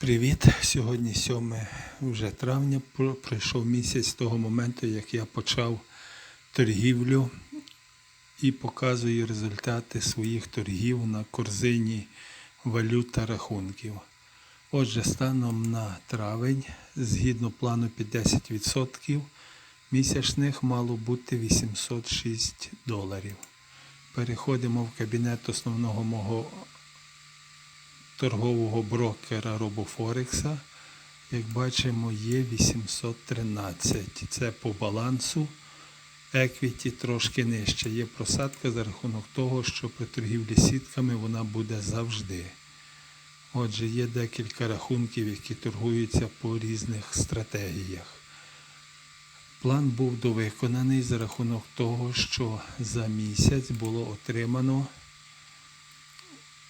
Привіт! Сьогодні 7 вже травня. Пройшов місяць з того моменту, як я почав торгівлю і показую результати своїх торгів на корзині валют та рахунків. Отже, станом на травень, згідно плану під 10%, місячних мало бути 806 доларів. Переходимо в кабінет основного мого торгового брокера RoboForex, як бачимо, є 813. Це по балансу. Equity трошки нижче. Є просадка за рахунок того, що при торгівлі сітками вона буде завжди. Отже, є декілька рахунків, які торгуються по різних стратегіях. План був довиконаний за рахунок того, що за місяць було отримано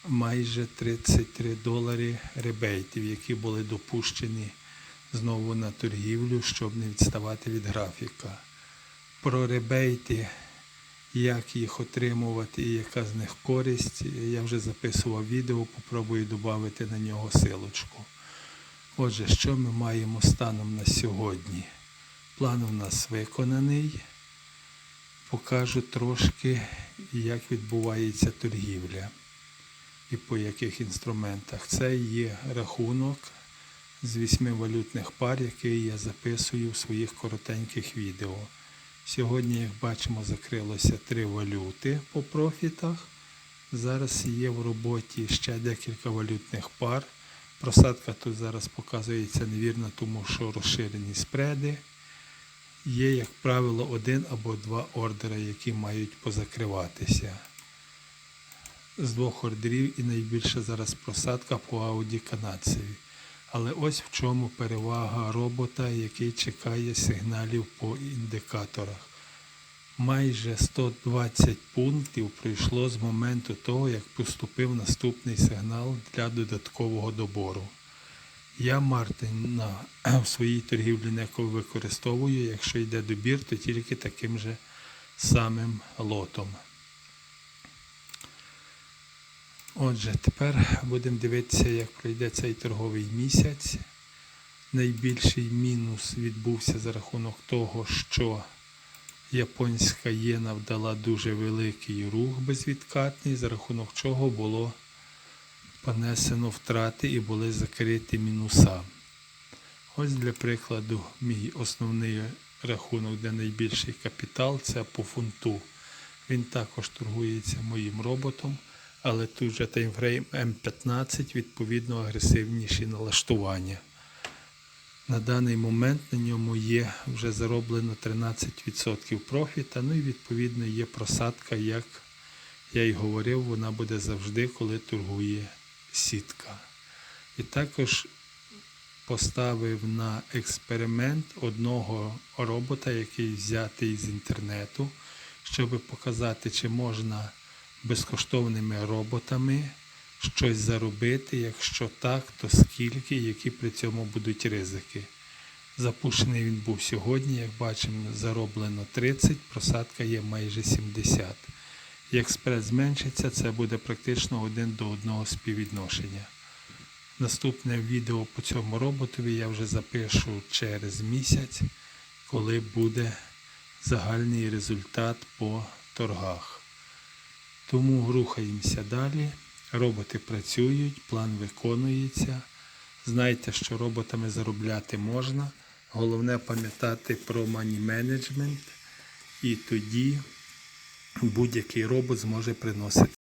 майже 33 долари ребейтів, які були допущені знову на торгівлю, щоб не відставати від графіка. Про ребейти, як їх отримувати і яка з них користь, я вже записував відео, попробую додати на нього силочку. Отже, що ми маємо станом на сьогодні? План у нас виконаний. Покажу трошки, як відбувається торгівля і по яких інструментах. Це є рахунок з вісьми валютних пар, який я записую в своїх коротеньких відео. Сьогодні, як бачимо, закрилося три валюти по профітах. Зараз є в роботі ще декілька валютних пар. Просадка тут зараз показується невірно, тому що розширені спреди. Є, як правило, один або два ордери, які мають позакриватися з двох ордерів і найбільша зараз просадка по Ауді канадцеві. Але ось в чому перевага робота, який чекає сигналів по індикаторах. Майже 120 пунктів пройшло з моменту того, як поступив наступний сигнал для додаткового добору. Я Мартина в своїй торгівлі не використовую, якщо йде добір, то тільки таким же самим лотом. Отже, тепер будемо дивитися, як пройде цей торговий місяць. Найбільший мінус відбувся за рахунок того, що японська єна вдала дуже великий рух безвідкатний, за рахунок чого було понесено втрати і були закриті мінуса. Ось для прикладу, мій основний рахунок, де найбільший капітал, це по фунту. Він також торгується моїм роботом але тут же таймфрейм М15, відповідно агресивніші налаштування. На даний момент на ньому є вже зароблено 13% профіта, ну і відповідно є просадка, як я й говорив, вона буде завжди, коли торгує сітка. І також поставив на експеримент одного робота, який взятий з інтернету, щоб показати, чи можна безкоштовними роботами щось заробити. Якщо так, то скільки, які при цьому будуть ризики. Запущений він був сьогодні, як бачимо, зароблено 30, просадка є майже 70. Як спред зменшиться, це буде практично один до одного співвідношення. Наступне відео по цьому роботові я вже запишу через місяць, коли буде загальний результат по торгах. Тому рухаємося далі. Роботи працюють, план виконується. Знайте, що роботами заробляти можна. Головне пам'ятати про management і тоді будь-який робот зможе приносити.